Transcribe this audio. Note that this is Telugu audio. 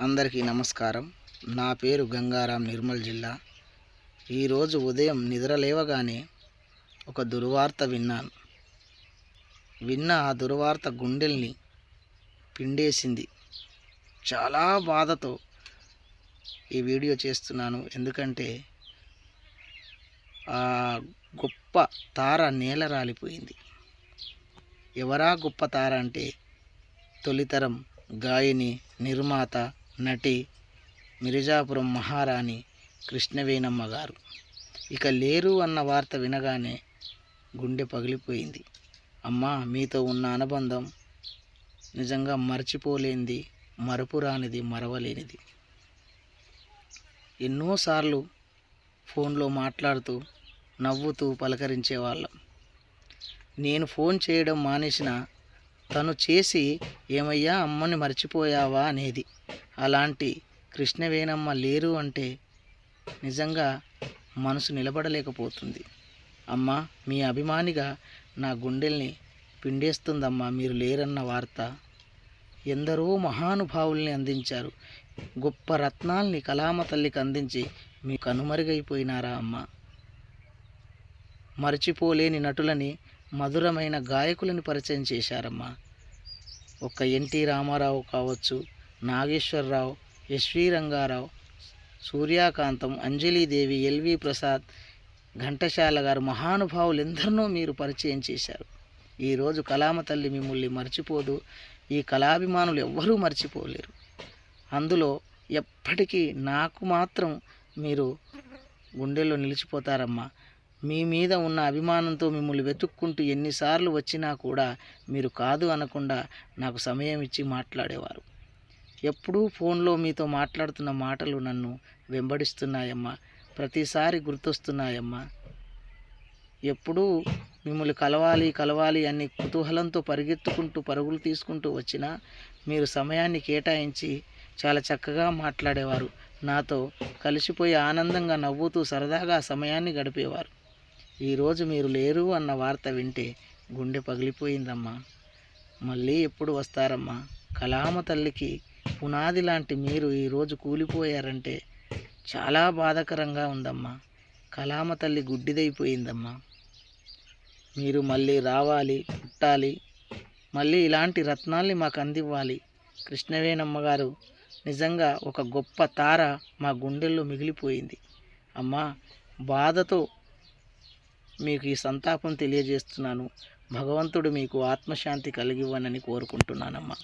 అందరికీ నమస్కారం. నా పేరు గంగారాం నిర్మల్ జిల్లా. ఈరోజు ఉదయం నిద్ర లేవగానే ఒక దుర్వార్త విన్నాను. విన్న ఆ దుర్వార్త గుండెల్ని పిండేసింది. చాలా బాధతో ఈ వీడియో చేస్తున్నాను. ఎందుకంటే ఆ గొప్ప తార నేల రాలిపోయింది. ఎవరా గొప్ప తార అంటే తొలితరం గాయని నిర్మాత నటి మిర్జాపురం మహారాణి కృష్ణవేణమ్మ గారు ఇక లేరు అన్న వార్త వినగానే గుండె పగిలిపోయింది. అమ్మా మీతో ఉన్న అనుబంధం నిజంగా మర్చిపోలేనిది మరపురానిది మరవలేనిది. ఎన్నోసార్లు ఫోన్లో మాట్లాడుతూ నవ్వుతూ పలకరించేవాళ్ళం. నేను ఫోన్ చేయడం మానేసిన తను చేసి ఏమయ్యా అమ్మని మర్చిపోయావా అనేది. అలాంటి కృష్ణవేణమ్మ లేరు అంటే నిజంగా మనసు నిలబడలేకపోతుంది. అమ్మ మీ అభిమానిగా నా గుండెల్ని పిండేస్తుందమ్మా మీరు లేరన్న వార్త. ఎందరో మహానుభావుల్ని అందించారు. గొప్ప రత్నాల్ని కలామ తల్లికి అందించి మీ కనుమరుగైపోయినారా అమ్మ? మర్చిపోలేని నటులని మధురమైన గాయకులను పరిచయం చేశారమ్మా. ఒక్క ఎన్టీ రామారావు కావచ్చు Nageswara Rao S V Ranga Rao Suryakantham Anjali Devi L V Prasad Ghantasala గారు మహానుభావులు ఎందరినో మీరు పరిచయం చేశారు. ఈరోజు కలామ తల్లి మిమ్మల్ని మర్చిపోదు ఈ కళాభిమానులు ఎవ్వరూ మర్చిపోలేరు. అందులో ఎప్పటికీ నాకు మాత్రం మీరు గుండెల్లో నిలిచిపోతారమ్మా. మీ మీద ఉన్న అభిమానంతో మిమ్మల్ని వెతుక్కుంటూ ఎన్నిసార్లు వచ్చినా కూడా మీరు కాదు అనకుండా నాకు సమయం ఇచ్చి మాట్లాడేవారు. ఎప్పుడూ ఫోన్లో మీతో మాట్లాడుతున్న మాటలు నన్ను వెంబడిస్తున్నాయమ్మా. ప్రతిసారి గుర్తొస్తున్నాయమ్మా. ఎప్పుడూ మిమ్మల్ని కలవాలి కలవాలి అని కుతూహలంతో పరిగెత్తుకుంటూ పరుగులు తీసుకుంటూ వచ్చినా మీరు సమయాన్ని కేటాయించి చాలా చక్కగా మాట్లాడేవారు. నాతో కలిసిపోయి ఆనందంగా నవ్వుతూ సరదాగా సమయాన్ని గడిపేవారు. ఈరోజు మీరు లేరు అన్న వార్త వింటే గుండె పగిలిపోయిందమ్మా. మళ్ళీ ఎప్పుడు వస్తారమ్మా? కలామ తల్లికి పునాది లాంటి మీరు ఈరోజు కూలిపోయారంటే చాలా బాధాకరంగా ఉందమ్మా. కలామ తల్లి గుడ్డిదైపోయిందమ్మా. మీరు మళ్ళీ రావాలి పుట్టాలి మళ్ళీ ఇలాంటి రత్నాల్ని మాకు అందివ్వాలి కృష్ణవేణమ్మ గారు నిజంగా ఒక గొప్ప తార మా గుండెల్లో మిగిలిపోయింది. అమ్మా బాధతో మీకు ఈ సంతాపం తెలియజేస్తున్నాను. భగవంతుడు మీకు ఆత్మశాంతి కలిగివ్వనని కోరుకుంటున్నానమ్మా.